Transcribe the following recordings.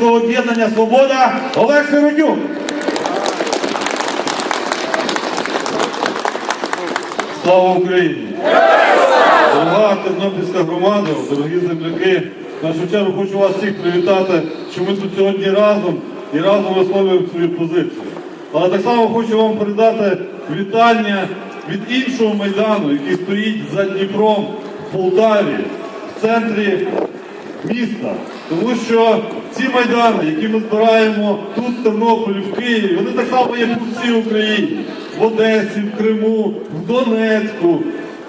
Всеукраїнського об'єднання Свобода Олег Сиротюк. Слава Україні! Дорога Тернопільська громада, дорогі земляки, в нашу чергу хочу вас всіх привітати, що ми тут сьогодні разом і разом висловлюємо свою позицію. Але так само хочу вам передати вітання від іншого майдану, який стоїть за Дніпром в Полтаві, в центрі міста. Тому що ці майдани, які ми збираємо тут, в Тернополі, в Києві, вони так само є по всій Україні, в Одесі, в Криму, в Донецьку.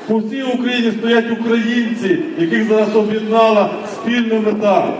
По всій Україні стоять українці, яких зараз об'єднала спільна мета.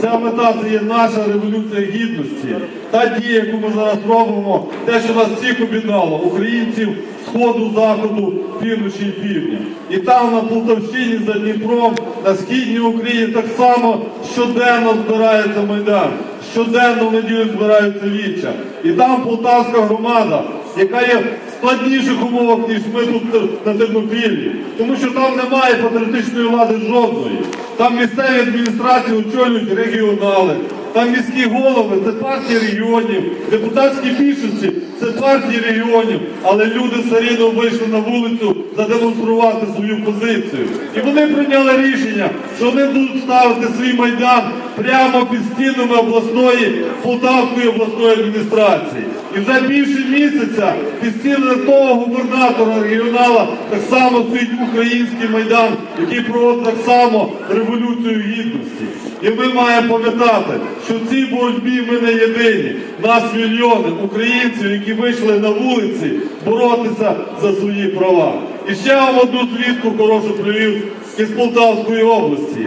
Ця мета це є наша революція гідності. Та дія, яку ми зараз робимо, те, що нас всіх об'єднало, українців сходу, заходу, півночі і півдня. І там на Полтавщині за Дніпром, на східній Україні так само щоденно збирається майдан. Щоденно в неділю збираються віча. І там полтавська громада, яка є в складніших умовах, ніж ми тут на Тернопіллі. Тому що там немає патріотичної влади жодної. Там місцеві адміністрації очолюють регіонали. Там міські голови це партії регіонів, депутатські більшості це партії регіонів, але люди все вийшли на вулицю задемонструвати свою позицію. І вони прийняли рішення, що вони будуть ставити свій майдан прямо під стінами обласної Полтавської обласної адміністрації. І вже більше місяця під стінами того губернатора регіонала так само стоїть український майдан, який проводить так само революцію гідності. І ми маємо пам'ятати, що в цій боротьбі ми не єдині. Нас мільйони українців, які вийшли на вулиці боротися за свої права. І ще вам одну звістку хорошу привів із Полтавської області.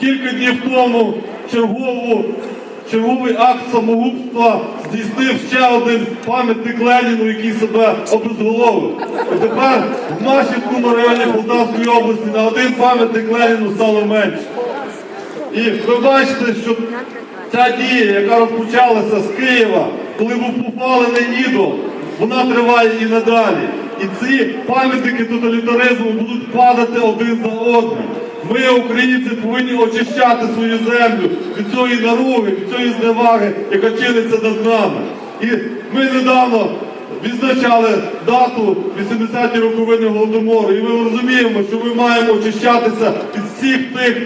Кілька днів тому чергову, черговий акт самогубства здійснив ще один пам'ятник Леніну, який себе обезголовив. І тепер в Машівському районі Полтавської області на один пам'ятник Леніну стало менше. І ви бачите, що ця дія, яка розпочалася з Києва, коли був попалений ідол, вона триває і надалі. І ці пам'ятники тоталітаризму будуть падати один за одним. Ми, українці, повинні очищати свою землю від цієї наруги, від цієї зневаги, яка чиниться над нами. І ми недавно відзначали дату 80-ті роковини Голодомору, і ми розуміємо, що ми маємо очищатися від всіх тих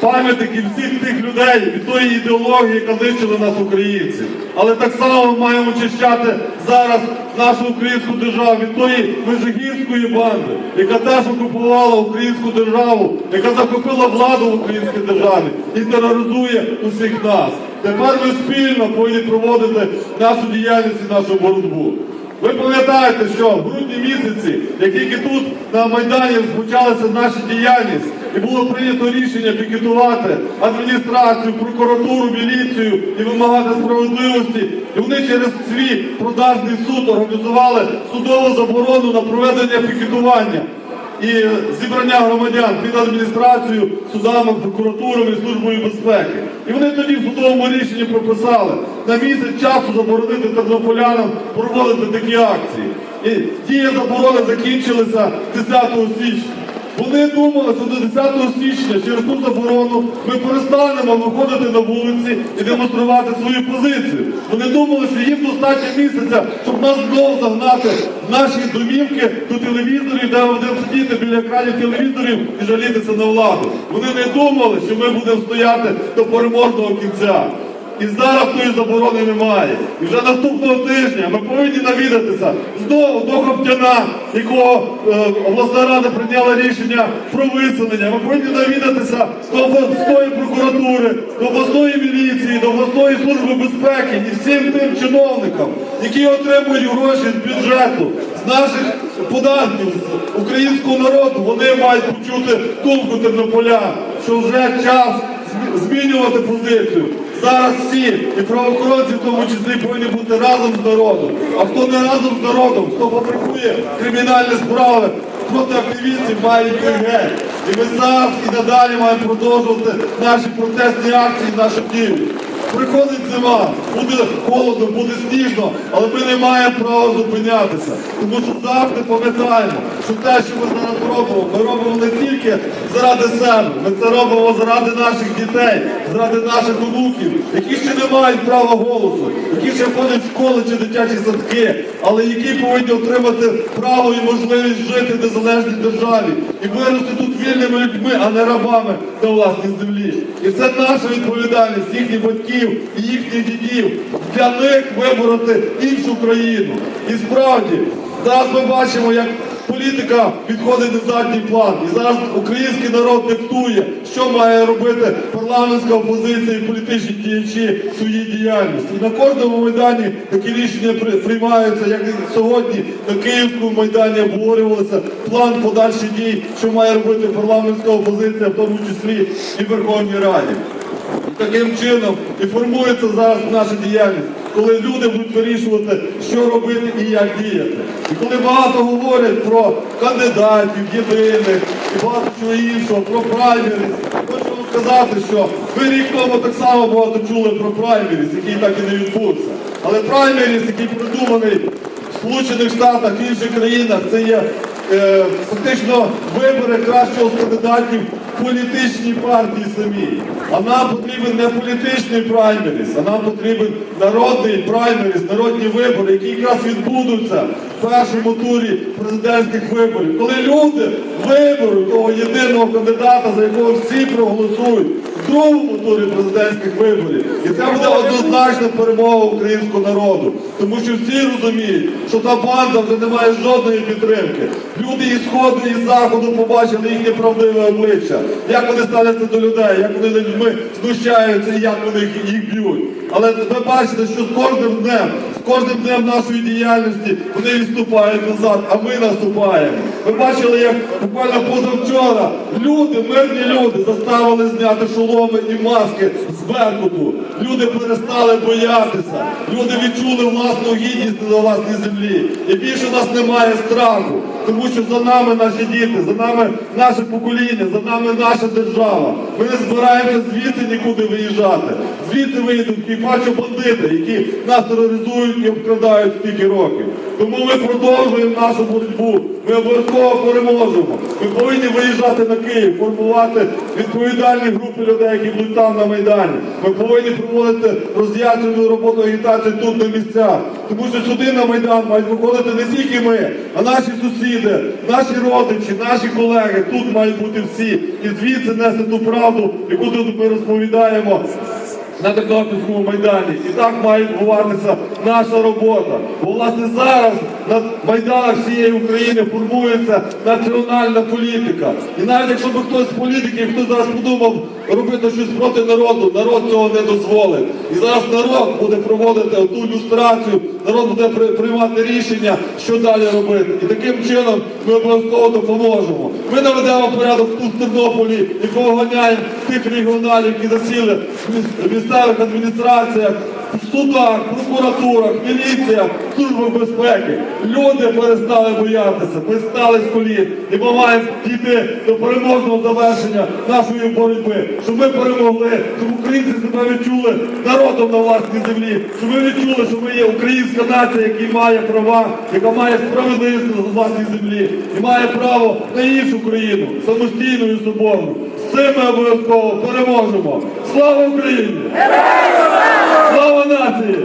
пам'ятників всіх тих людей від тої ідеології, яка нищила нас українців. Але так само ми маємо очищати зараз нашу українську державу від тої межигірської банди, яка теж окупувала українську державу, яка захопила владу в українській державі і тероризує усіх нас. Тепер ми спільно повинні проводити нашу діяльність і нашу боротьбу. Ви пам'ятаєте, що в грудні місяці, як тільки тут на Майдані розпочалася наша діяльність, і було прийнято рішення пікетувати адміністрацію, прокуратуру, міліцію і вимагати справедливості, і вони через свій продажний суд організували судову заборону на проведення пікетування і зібрання громадян під адміністрацією, судами, прокуратурами службою безпеки. І вони тоді в судовому рішенні прописали на місяць часу заборонити тернополянам проводити такі акції. І дія заборони закінчилася 10 січня. Вони думали, що до 10 січня через ту заборону ми перестанемо виходити на вулиці і демонструвати свою позицію. Вони думали, що їм достатньо місяця, щоб нас знову загнати в наші домівки до телевізорів, де ми будемо сидіти біля екранів телевізорів і жалітися на владу. Вони не думали, що ми будемо стояти до переможного кінця. І зараз тої заборони немає. І вже наступного тижня ми повинні навідатися знову до Хоптяна, якого е, обласна рада прийняла рішення про виселення. Ми повинні навідатися до обласної прокуратури, до обласної міліції, до обласної служби безпеки і всім тим чиновникам, які отримують гроші з бюджету, з наших податків, з українського народу. Вони мають почути думку тернополян, що вже час змінювати позицію. Зараз всі і правоохоронці в тому числі повинні бути разом з народом. А хто не разом з народом, хто фабрикує кримінальні справи проти активістів, має йти геть. І ми зараз і надалі маємо продовжувати наші протестні акції, нашу дію. Приходить зима, буде холодно, буде сніжно, але ми не маємо права зупинятися. Тому що завжди пам'ятаємо, що те, що ми зараз робимо, ми робимо не тільки заради себе, ми це робимо заради наших дітей, заради наших онуків, які ще не мають права голосу, які ще ходять в школи чи дитячі садки, але які повинні отримати право і можливість жити в незалежній державі і вирости тут вільними людьми, а не рабами на власній землі. І це наша відповідальність їхніх батьків і їхніх дідів для них вибороти іншу країну. І справді зараз ми бачимо, як політика відходить на задній план. І зараз український народ диктує, що має робити парламентська опозиція і політичні діячі в своїй діяльності. І на кожному майдані такі рішення приймаються, як і сьогодні на Київському майдані обговорювалося план подальших дій, що має робити парламентська опозиція, в тому числі і Верховній Раді. Таким чином і формується зараз наша діяльність, коли люди будуть вирішувати, що робити і як діяти. І коли багато говорять про кандидатів, єдиних і багато чого іншого, про праймеріс, хочу вам сказати, що ви рік тому так само багато чули про праймеріс, який так і не відбувся. Але праймеріс, який придуманий в Сполучених Штатах, в інших країнах, це є е, фактично вибори кращого з кандидатів політичній партії самі. А нам потрібен не політичний праймеріс, а нам потрібен народний праймеріс, народні вибори, які якраз відбудуться в першому турі президентських виборів. Коли люди виберуть того єдиного кандидата, за якого всі проголосують в другому турі президентських виборів. І це буде однозначна перемога українського народу. Тому що всі розуміють, що та банда вже не має жодної підтримки. Люди із сходу і з заходу побачили їхнє правдиве обличчя, як вони ставляться до людей, як вони людьми знущаються і як вони їх, б'ють. Але ви бачите, що з кожним днем, з кожним днем нашої діяльності вони відступають назад, а ми наступаємо. Ви бачили, як буквально позавчора люди, мирні люди, заставили зняти шоломи і маски з Беркуту. Люди перестали боятися. Люди відчули власну гідність на власній землі. І більше нас немає страху, тому що за нами наші діти, за нами наше покоління, за нами наша держава. Ми не збираємося звідси нікуди виїжджати. Звідси виїдуть ті бачу бандити, які нас тероризують і обкрадають стільки років. Тому ми продовжуємо нашу боротьбу. Ми обов'язково переможемо. Ми повинні виїжджати на Київ, формувати відповідальні групи людей, які будуть там на Майдані. Ми повинні проводити роз'яснювальну роботу агітацію тут на місцях. Тому що сюди на Майдан мають виходити не тільки ми, а наші сусіди, наші родичі, наші колеги. Тут мають бути всі. І звідси нести ту правду, яку тут ми розповідаємо на Тернопільському майдані. І так має відбуватися наша робота. Бо власне зараз на майданах всієї України формується національна політика. І навіть якщо б хтось з політиків, хто зараз подумав робити щось проти народу, народ цього не дозволить. І зараз народ буде проводити ту люстрацію, народ буде приймати рішення, що далі робити. І таким чином ми обов'язково допоможемо. Ми наведемо порядок тут в Тернополі і повиганяємо тих регіоналів, які засіли в місцевих адміністраціях, судах, прокуратурах, міліціях, службах безпеки. Люди перестали боятися, ми стали з колін. І ми маємо дійти до переможного завершення нашої боротьби, щоб ми перемогли, щоб українці себе відчули народом на власній землі, щоб ми відчули, що ми є українська нація, яка має права, яка має справедливість на власній землі і має право на іншу країну, самостійну і соборну. Цим ми обов'язково переможемо. Слава Україні! Слава нації!